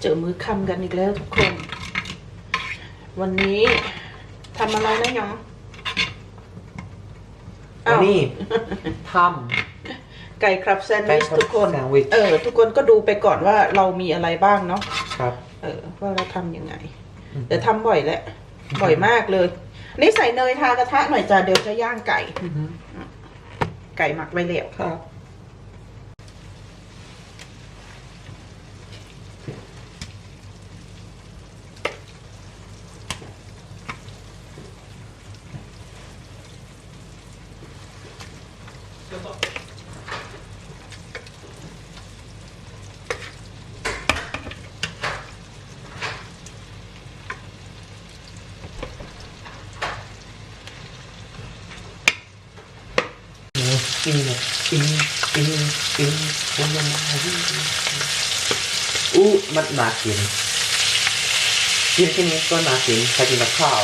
เจอมือคำกันอีกแล้วทุกคน วันนี้ทำอะไรนะยองวันนี้ทไก่ครับแซนด์วิชไก่ครับทุกคนแซนด์วิชเออ ทุกคนก็ดูไปก่อนว่าเรามีอะไรบ้างเนาะำครับ เออ ว่าเราทำยังไงอืมแต่ทำบ่อยแหละ บ่อยมากเลย นี่ใส่เนยทากระทะหน่อยจ้าเดี๋ยวจะย่างไก่ ไก่หมักไว้แล้วครับ ปิ้ง ปิ้งปิ้งปิ้งคนละมาอู้มันน่ากินกินแค่นี้ก็น่ากินใครกินกับข้าว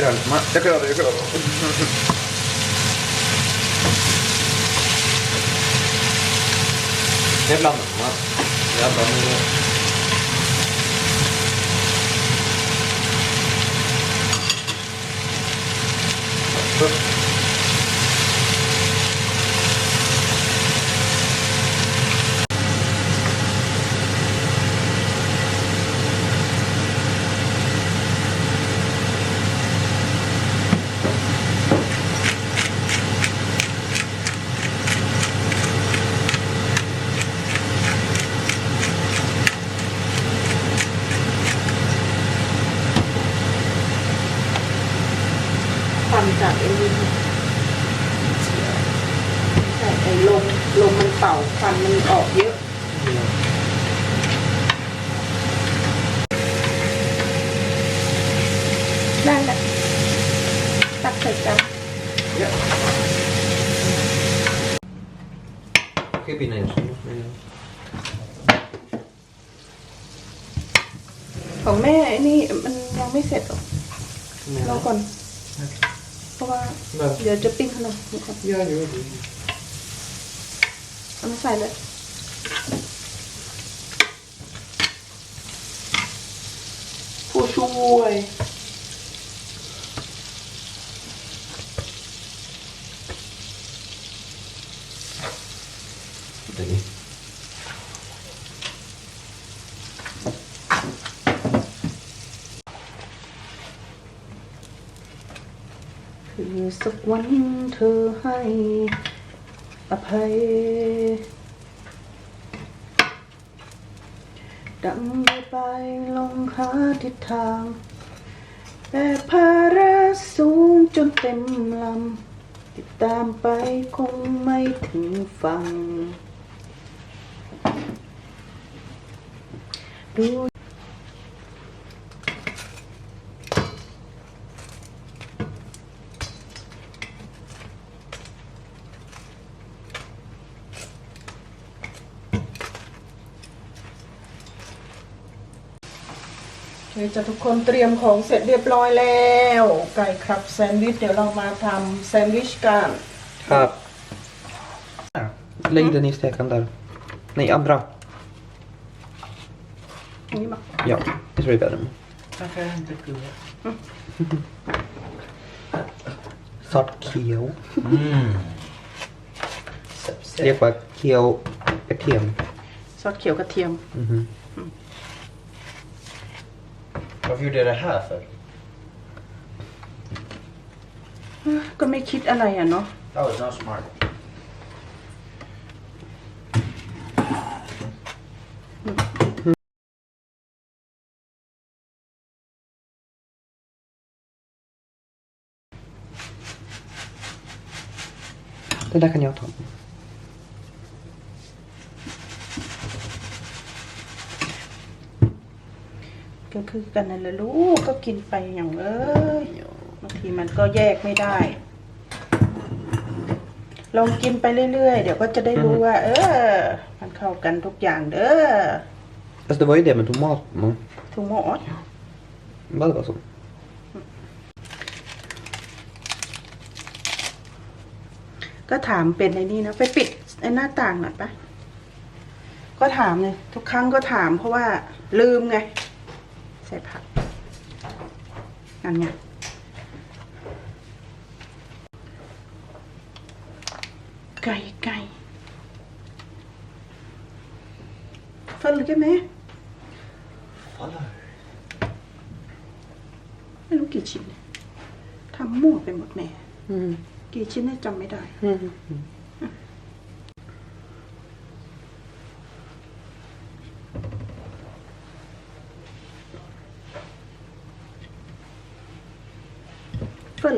Yakar abi. Yakar abi yakar abi. Evlandım lan. Ya ben bunu... Tut. Typ innan jag såg. Men... ของแม่ไอ้นี่มันยังไม่เสร็จหรอกรอก่อน เพราะว่า Men... เดี๋ยวจะปิ้งขนมนี่ก่อน Ja, jo, det. เอามาใส่เลยผู้ช่วย det är... คือสักวันเธอให้อภัย ดังไปลงหาทิศทาง แต่ภาระสูงจนเต็มลำ ติดตามไปคงไม่ถึงฝั่งดู โอเคจะทุกคนเตรียมของเสร็จเรียบร้อยแล้ว ไก่ครับแซนด์วิชเดี๋ยวเรามาทำแซนด์วิชกัน Här. Lägg den i stekaren där. Nej, andra. นี่มา Ja, det tror jag är bättre. Varför är det inte gula? Salt keo. Mm. เรียกว่าเคียวกระเทียมซอสเขียวกระเทียม อือฮึ Varför gjorde jag det här för? ก็ไม่คิดอะไรอะเนาะ That was not smart. det där kan jag ta. ก็คือกันนั่นแหละลูกก็กินไปอย่างเอ้ยบางทีมันก็แยกไม่ได้ ลองกินไปเรื่อยๆ เดี๋ยวก็จะได้รู้ว่า เออ มันเข้ากันทุกอย่างเด้อ Alltså det var ju det med tomat. Man. ทุกหมด Bara det var så. ก็ถามเป็นไอ้นี่นะ ไปปิดไอ้หน้าต่างหน่อยปะก็ถามเลยทุกครั้งก็ถามเพราะว่าลืมไง ใส่ผักนั่นไงไก่ไก่เฟิร์นหรือแกไหมไม่รู้กี่ชิ้นเนี่ยทำมั่วไปหมดแม่ Mm. กี่ชิ้นเนี่ยจำไม่ได้ Mm. เฟิร์นหรือ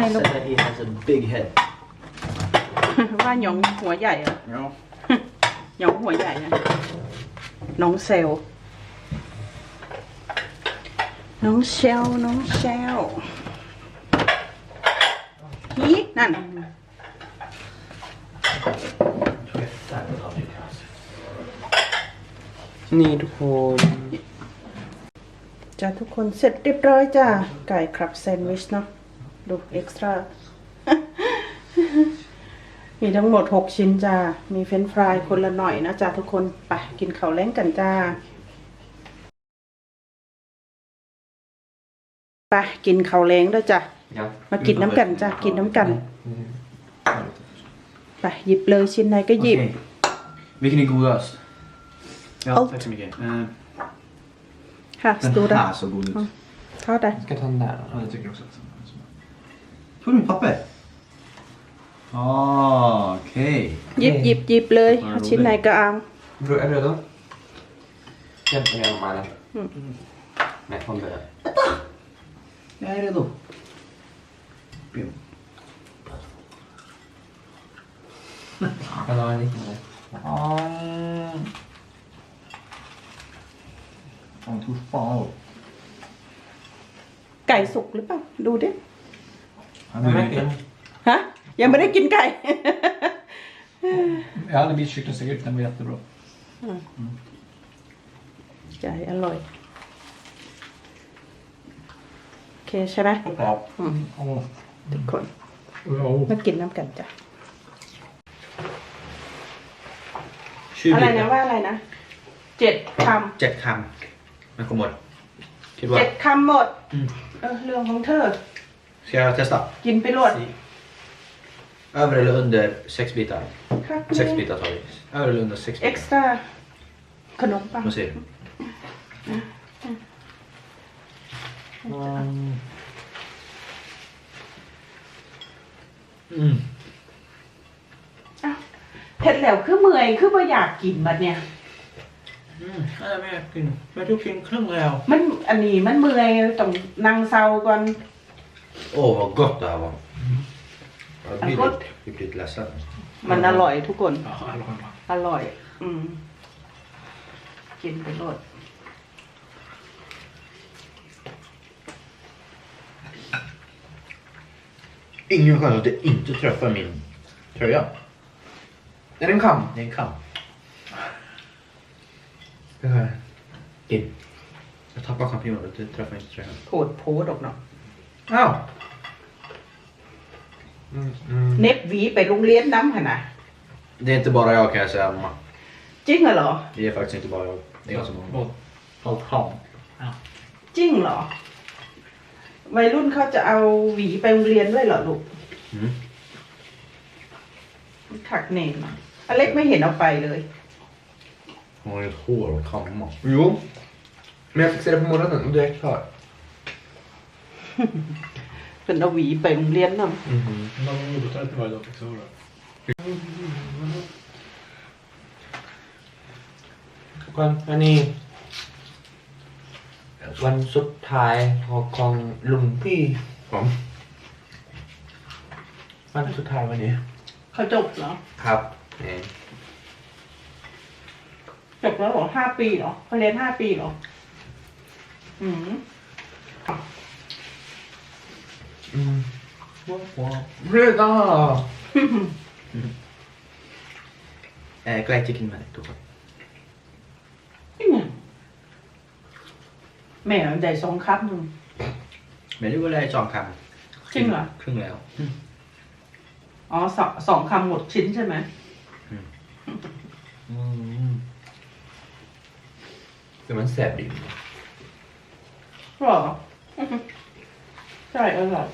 ร I ลูก said that he has a big head. ว่าหยองหัวใหญ่อะ Ja. หยองหัวใหญ่อะน้องเซลน้องเชลน้องเชลฮีนั่น นี่ทุกคนจ้าทุกคนเสร็จเรียบร้อยจ้าไก่ครับแซนด์วิชเนาะดูเอ็กซ์ตร้ามีทั้งหมด6ชิ้นจ้า มีเฟรนช์ฟรายคนละหน่อยนะจ้าทุกคน ไปกินข้าวแล้งกันจ้า ไปกินข้าวแล้งด้วยจ้ะ Ja. มากินน้ำกันจ้ะกินน้ำกัน ไปหยิบเลยชิ้นไหนก็หยิบ Okej. Vilken är godast? Ja, Allt. tack så mycket. Eh, ค่ะ Den ดูได้ här så god ut. Ja. เท่าไหร่ Jag ska ta den där. Ja, jag tycker också att den är så bra. Får du min papper? Ah, okej. หยิบหยิบหยิบเลยเอาชิ้นไหนก็เอา Bro, är du redo? Hjälp mig genom armen. Mm. Nej, håll det. Jag är redo. Bim. Jag la en liten där. Ah. Fan, tog fan av. ไก่สุกหรือเปล่า ดูดิ Han Men är verkligen. ฮะ ยังไม่ได้กินไก่ Jag hade blivit kycklingsteg den var jättebra. ไก่อร่อย โอเคใช่ไหม Ja. อืม Åh. ทุกคน Ja. มากินน้ำกันจ้ะ20อะไรนะว่าอะไรนะ เจ็ดคเจ็ดคำ มันก็หมด คิดำว่า เจ็ดคำหมด อืม เออ เรื่องของเธอ Ska jag testa? กินไปรวด Över eller under sex bitar? ครับ Sex bitar tar vi. Över eller under sex เอ็ก bitar? ซ์ตร้าขนมปัง Vad säger du? Mm. อ้าวเผ็ดแล้วคือเมื่อยคือบ่อยากกินบัดเนี่ย Mm. Nej, men jag kan... Men du kan klunga jag. มันอันนี้มันเมื่อยต้องนั่งเซาก่อน Åh, vad gott det här var. Jag Är det blir gott? lite, jag blir lite ledsen. มันอร่อยทุกคน Ja, jag lovar. อร่อย อืม กินไปรวด Ingen chans att det inte träffar min tröja. Är det en kam? Det är en kam. Det här. In. Jag tappar champinjoner, det träffar inte tröjan. โผดโพดอกเนาะ Ja. Mm, mm. เน็บหวีไปโรงเรียนน้ำขนาด Det är inte bara jag kan jag säga mamma. จริงเหรอ Det är faktiskt inte bara jag. Det är ganska många. Vad? Allt ham? จริงเหรอ วัยรุ่นเขาจะเอาหวีไปโรงเรียนด้วยเหรอลูก Mm. ถักเนมอะอเล็กไม่เห็นเอาไปเลย Hon har ju ett hår och kamma. Jo. Men jag fick se det på morgonen och det är klart. เป็นเอาหวีไปโรงเรียนน้ Man jobbar inte varje dag fick så det. ทุกคนอันนี้ วันสุดท้ายของของลุงพี่ผมวันสุดท้ายวันนี้ำเขาจบเหรอครับเออ จบแล้วเหรอห้าปีเหรอเขาเรียนห้าปีเหรอ อืมอืมเรื่องก็ Eh, glad chicken med det, นี่ไงแม่ได้สองครับหนึ่ง Men du var där i John Cam. จริงเหรอ Kung Leo. อ๋อสองสองคำหมดชิ้นใช่ไหม แต่มันแสบดีหรอใช่อร่อย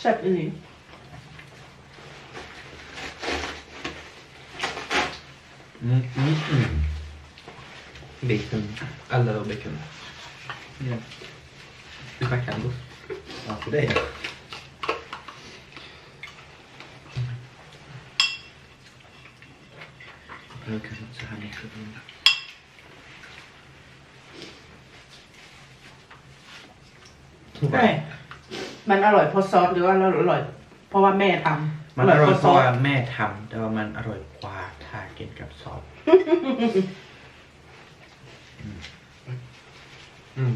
แซ่บอีหลี Mm, mm, mm. เบคอน alla bacon Ja. det ไม่มันอร่อยเพราะซอสหรือว่าอร่อย เพราะว่าแม่ทำมันอร่อยเพราะว่าแม่ทำแต่ว่ามันอร่อยกว่าถ้ากินกับซอสอืม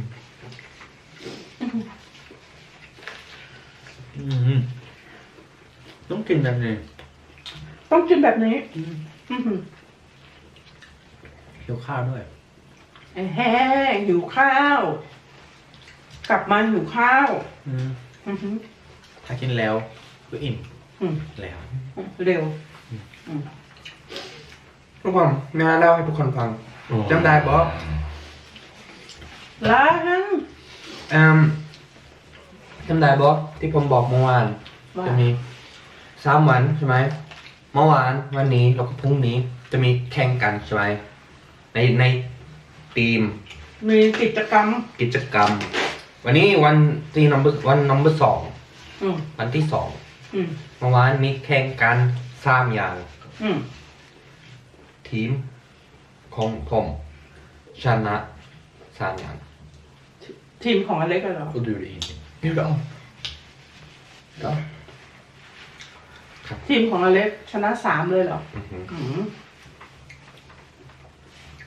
อืมต้องกินแบบนี้ต้องกินแบบนี้ อื้อหือ เคี่ยวข้าวด้วยแห้งหิวข้าว กลับมาหิวข้าว อืมอื้อหือถ้ากินแล้วก็อิ่มอืมแล้ว เร็ว ทุกคนแม่เล่าให้ทุกคนฟังจำได้ปะล้างเอ่มจำได้ปะที่ผมบอกเมื่อวาน ว่าจะมีสามวันใช่ไหมเมื่อวานวันนี้แล้วก็พรุ่งนี้จะมีแข่งกันใช่ไหม ในในทีมมีกิจกรรม กิจกรรม วันนี้วันที่ number วัน number สองอืมวันที่สองอืมเมื่อวานมีแข่งกันสามอย่าง อืมทีมของผมชนะสามอย่างทีมของอเล็กอะเหรอ Och du gjorde ingenting. Jag gjorde allt. Ja. ทีมของอเล็กชนะสามเลยเหรออือหืออืม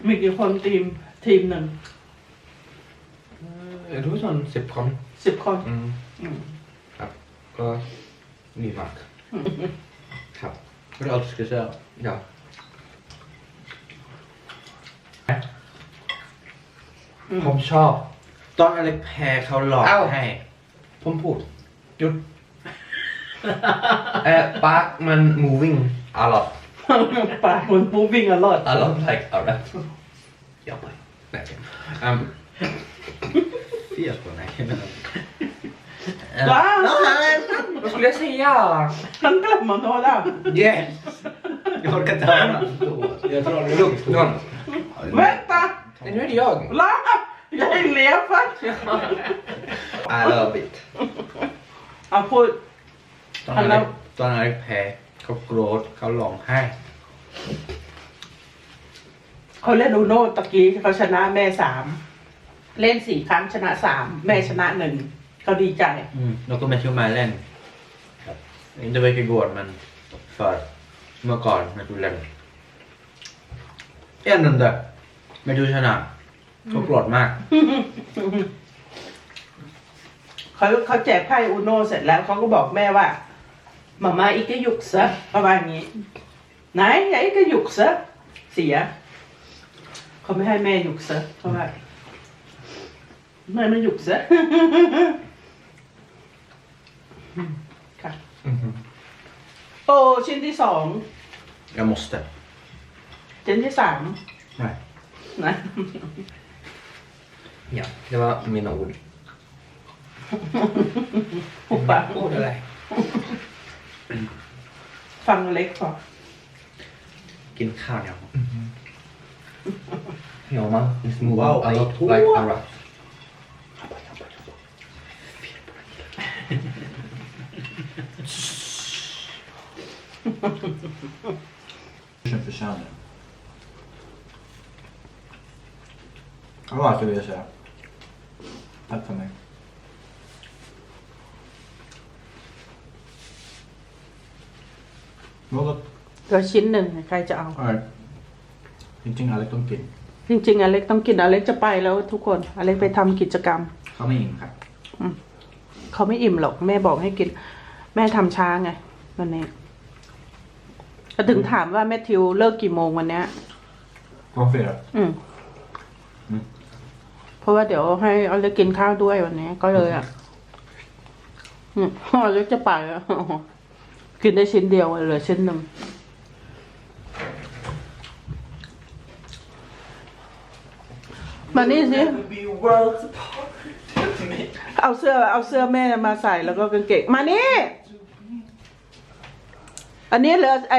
มีกี่คนทีมทีมหนึ่งเอ่อรู้ส่วนสิบคนสิบคน อืมอืม ครับ ก็ดีมาก ครับ Vad är det allt du ska säga? เดี๋ยวอืม ผมชอบ ตอนอะไรแพ้เขาหลอกเอ้า ให้ ผมพูดหยุด เออปากมัน moving a lot ปากมันปูวิ่งอรอด a lot like a lot อย่าไปไหนอืม Fel på mig. Va? vad skulle jag säga? ฉันกลับมาโทษอะ Yes! Jag orkar inte höra. Jag drar det Lugnt, lugnt. Vänta! Nej, nu är det jag. La! Jag är lever! I love it. เอาพูดต อนอะไรตอนอะไรแพ้เขาโกรธเขาหลองไห้ เขาเล่นอูโน่ตะกี้เขาชนะแม่สามเล่นสี่ครั้งชนะสามแม่ชนะหนึ่งเขาดีใจ Mm. Och de är till och med län. Inte mycket igår men för. เมื่อก่อนมาดูแลน en runda ไม่ดูชนะเขาโกรธมากเขาเขาแจกไพ่อูโน่เสร็จแล้วเขาก็บอกแม่ว่า มามาอีกก็หยุกซะประมาณนี้ไหนอย่าอีกก็หยุกซะเสียเขาไม่ให้แม่หยุกซะเพราะว่าแม่ไม่หยุกซะค่ะโอ้ชิ้นที่สอง Jag måste. ชิ้นที่สาม Nej. นะ Ja, det var mina ord. หุบปาก Ord eller? ฟังเล็กพอกินข้าวยัง Ja, man is moving Wow, a lot I- like a rat. Som förtjänar. Ja, varför vill jag säga. Tack för mig. Något? ก็ชิ้นหนึ่งใครจะเอา Nej. Ingenting Alec de กินจริงๆอเล็กต้องกินอเล็กจะไปแล้วทุกคนอเล็กไปทำกิจกรรม เขาไม่อิ่มครับ เขาไม่อิ่มหรอก แม่บอกให้กิน แม่ทำช้าไงวันนี้ก็ถึงถามว่าแม่ทิวเลิกกี่โมงวันเนี้ย Varför det? อืม อืม เพราะว่าเดี๋ยวให้อเล็กกินข้าวด้วยวันนี้ ก็เลยอะ อืมอเล็กจะไปแล้ว กินได้ชิ้นเดียวเหลือชิ้นหนึ่งมานี่สิ เอาเสื้อเอาเสื้อแม่มาใส่แล้วก็กางเกงมานี่ อันนี้เหลือไอ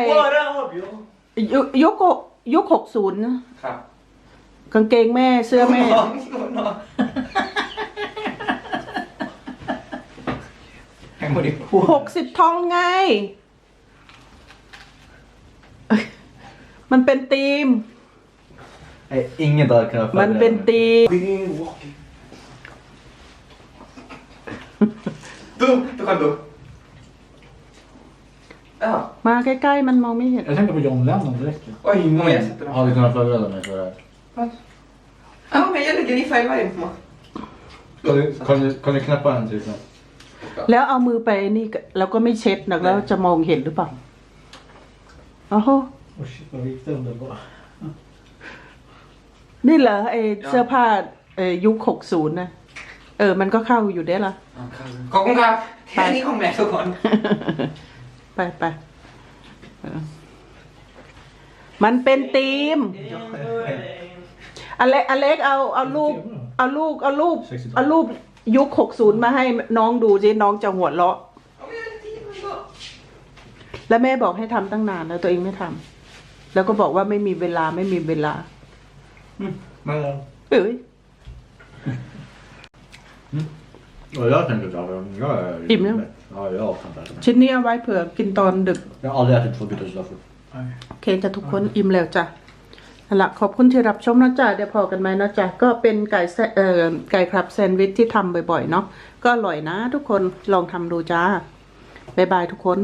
ยุยุคหกยุคหกศูนย์นะครับ กางเกงแม่เสื้อแม่ ให้หมดอีกพูดหกสิบทองไง มันเป็นธีม Ingen dag kan jag มันเป็นธีม Du, du kan du. Ja. มาใกล้ๆ มันมองไม่เห็น Jag tänkte på John Lennon, det räcker. Oj, men jag sätter Har du kunnat förbereda mig för det här? Ja, men jag lägger i själva info. Kan du, kan du, kan du knäppa en till? แล้วเอามือไปนี่ก็แล้วก็ไม่เช็ดนะแล้วจะมองเห็นหรือเปล่าโอ้โห Åh shit vad viktigt det var. นี่เหรอไอเสื้อผ้าเออยุคหกศูนย์นะเออ มันก็เข้าอยู่ได้ละ Kom, kom, kom. Här, ni kommer så kom. ไปไปเออมันเป็นธีมอเล็กอเล็กเอาเอารูปเอาลูกเอารูปเอารูป ยุคหกศูนย์มาให้น้องดูสิน้องจะหัวเราะ แล้วแม่บอกให้ทำตั้งนานแล้วตัวเองไม่ทำแล้วก็บอกว่าไม่มีเวลาไม่มีเวลา Men, เอ้ย och jag tänker ta dem. Jag är Im nu? Ja, jag kan ta dem. ชิ้นนี้เอาไว้เผื่อกินตอนดึก Jag har aldrig ätit två bitar cheddarfrukt. โอเคจะทุกคนอิ่มแล้วจ้ะ นั่นละขอบคุณที่รับชมนะจ๊ะเดี๋ยวพอกันไหมนะจ๊ะก็เป็นไก่แซเอ่อไก่ครับแซนด์วิชที่ทำบ่อยๆเนาะก็อร่อยนะทุกคนลองทำดูจ้าบ๊ายบายทุกคน